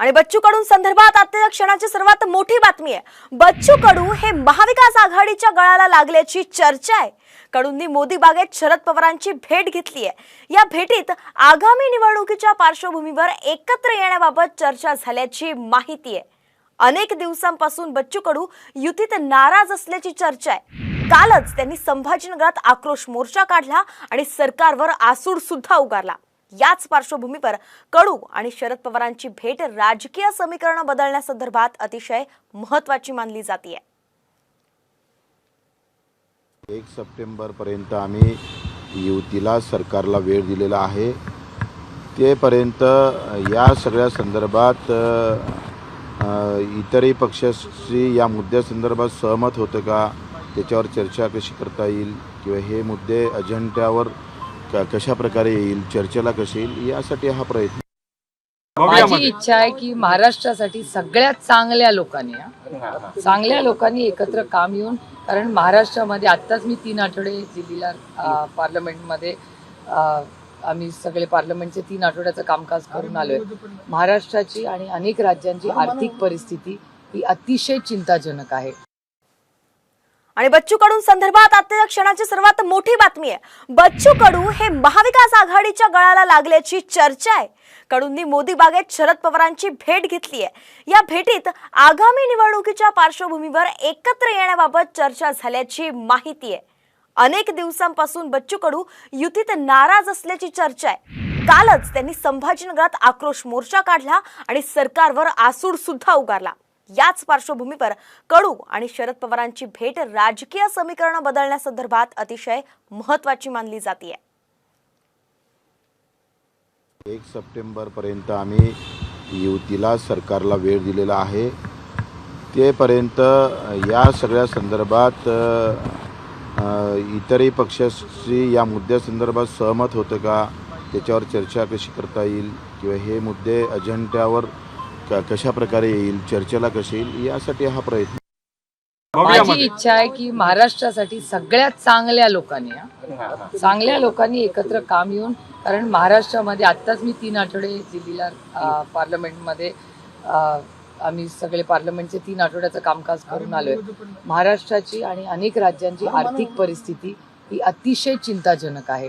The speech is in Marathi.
आणि बच्चू कडू संदर्भात आजच्या क्षणाची सर्वात मोठी बातमी आहे. बच्चू कडू हे महाविकास आघाडीच्या गळाला लागल्याची चर्चा आहे. कडूंनी मोदी बागेत शरद पवारांची भेट घेतली आहे. या भेटीत आगामी निवडणुकीच्या पार्श्वभूमीवर एकत्र येण्याबाबत चर्चा झाल्याची माहिती आहे. अनेक दिवसांपासून बच्चू कडू युतीत नाराज असल्याची चर्चा आहे. कालच त्यांनी संभाजीनगरात आक्रोश मोर्चा काढला आणि सरकारवर आसूड सुद्धा उगारला. याच पार्श्वभूमीवर कडू आणि शरद पवारांची भेट राजकीय समीकरण बदलण्यासंदर्भात अतिशय महत्वाची मानली जाते एक सप्टेंबरपर्यंत आम्ही युतीला सरकारला वेळ दिलेला आहे. तेपर्यंत या सगळ्या संदर्भात इतरही पक्षाशी या मुद्द्यासंदर्भात सहमत होतं का त्याच्यावर चर्चा कशी करता येईल किंवा हे मुद्दे अजेंड्यावर क कशा प्रकारे येईल चर्चेला कसे येईल यासाठी हा प्रयत्न. माझी इच्छा आहे की महाराष्ट्रासाठी सगळ्यात चांगल्या लोकांनी हा, चांगल्या लोकांनी एकत्र काम येऊन कारण महाराष्ट्रामध्ये आत्ताच मी तीन आठवडे दिल्लीला अ, पार्लमेंटमध्ये अ, आम्ही सगळे पार्लमेंटचे तीन आठवड्याचं कामकाज करून आलोय. महाराष्ट्राची आणि अनेक राज्यांची आर्थिक परिस्थिती ही अतिशय चिंताजनक आहे. आणि बच्चू कडू संदर्भात आजच्या क्षणाची सर्वात मोठी बातमी आहे. बच्चू कडू हे महाविकास आघाडीच्या गळाला लागल्याची चर्चा आहे. कडूंनी मोदी बागेत शरद पवारांची भेट घेतली आहे. या भेटीत आगामी निवडणुकीच्या पार्श्वभूमीवर एकत्र येण्याबाबत चर्चा झाल्याची माहिती आहे. अनेक दिवसांपासून बच्चू कडू युतीत नाराज असल्याची चर्चा आहे. कालच त्यांनी संभाजीनगरात आक्रोश मोर्चा काढला आणि सरकारवर आसूड सुद्धा उगारला. याच पार्श्वभूमीवर कडू आणि शरद पवारांची भेट राजकीय समीकरण बदलण्यासंदर्भात अतिशय महत्वाची मानली जाते एक सप्टेंबरपर्यंत आम्ही युतीला सरकारला वेळ दिलेला आहे. तेपर्यंत या सगळ्या संदर्भात इतरही पक्षाशी या मुद्द्यासंदर्भात सहमत होतं का त्याच्यावर चर्चा कशी करता येईल किंवा हे मुद्दे अजेंड्यावर क कशा प्रकारे येईल चर्चेला कसे येईल यासाठी हा प्रयत्न. माझी इच्छा आहे की महाराष्ट्रासाठी सगळ्यात चांगल्या लोकांनी हा, चांगल्या लोकांनी एकत्र काम येऊन कारण महाराष्ट्रामध्ये आत्ताच मी तीन आठवडे दिल्लीला अ, पार्लमेंटमध्ये अ, आम्ही सगळे पार्लमेंटचे तीन आठवड्याचं कामकाज करून आलोय. महाराष्ट्राची आणि अनेक राज्यांची आर्थिक परिस्थिती ही अतिशय चिंताजनक आहे.